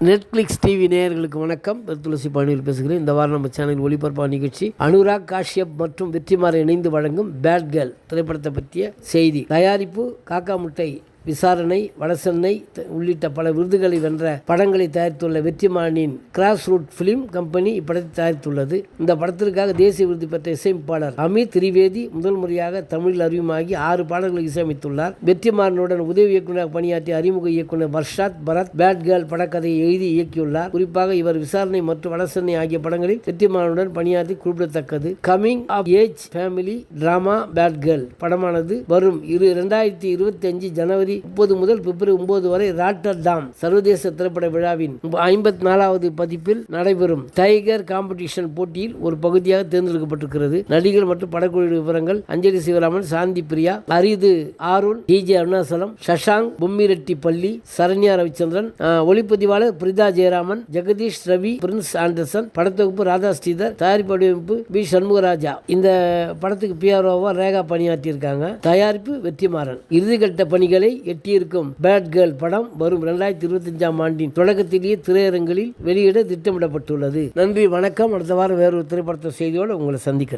Netflix TV நேயர்களுக்கு வணக்கம். துளசி பாணியில் பேசுகிறேன். இந்த வாரம் நம்ம சேனல் ஒளிபரப்பா நிகழ்ச்சி அனுராக் காஷ்யப் மற்றும் வெற்றிமாறன் இணைந்து வழங்கும் பேட் கேர்ள் திரைப்படத்தை பற்றிய செய்தி. தயாரிப்பு காக்கா முட்டை விசாரணை வடசென்னை த- உள்ளிட்ட பல விருதுகளை வென்ற படங்களை தயாரித்துள்ள வெற்றிமானின் கிராஸ் ரூட் ஃபிலிம் கம்பெனி இப்படத்தை தயாரித்துள்ளது. இந்த படத்திற்காக தேசிய விருது பெற்ற இசையமைப்பாளர் அமித் திரிவேதி முதல் முறையாக தமிழில் அறிமுகமாகி ஆறு பாடல்களை இசையமைத்துள்ளார். வெற்றிமாறனுடன் உதவி இயக்குநராக பணியாற்றிய அறிமுக இயக்குனர் வர்ஷாத் பரத் பேட் கேர்ள் படக்கதையை எழுதி இயக்கியுள்ளார். குறிப்பாக இவர் விசாரணை மற்றும் வடசென்னை ஆகிய படங்களில் வெற்றிமாறனுடன் பணியாற்றி குறிப்பிடத்தக்கது. Coming of age family drama bad girl படமானது வரும் இரு இரண்டாயிரத்தி இருபத்தி அஞ்சு ஜனவரி முப்பது முதல் பிப்ரவரி ஒன்பது வரை ராட்டர்டாம் சர்வதேச திரைப்பட விழாவின் ஐம்பத்தி நாலாவது பதிப்பில் நடைபெறும் டைகர் காம்படிஷன் போட்டியில் ஒரு பகுதியாக தேர்ந்தெடுக்கப்பட்டிருக்கிறது. நடிகர் மற்றும் படக்குழு விவரங்கள் அஞ்சலி சிவராமன் சாந்தி பிரியா அரிது ஆருள் டிஜே அருணாசலம் சஷாங் பொம்மிரெட்டி பள்ளி சரண்யா ரவிச்சந்திரன் ஒளிப்பதிவாளர் பிரிதா ஜெயராமன் ஜெகதீஷ் ரவி பிரின்ஸ் ஆண்டர்சன் படத்தொகுப்பு ராதா ஸ்ரீதர் தயாரிப்பு வடிவமைப்பு பி சண்முகராஜா. இந்த படத்துக்கு பிஆர்ஓவா ரேகா பணியாற்றியிருக்காங்க. தயாரிப்பு வெற்றிமாறன். இறுதிக்கட்ட பணிகளை எட்டியிருக்கும் பேட் கேர்ள் படம் வரும் இரண்டாயிரத்தி இருபத்தஞ்சாம் ஆண்டின் தொடக்கத்திலேயே திரையரங்களில் வெளியிட திட்டமிடப்பட்டுள்ளது. நன்றி வணக்கம். அடுத்த வாரம் வேறொரு திரைப்படத்தை செய்தியோடு உங்களை சந்திக்கிறேன்.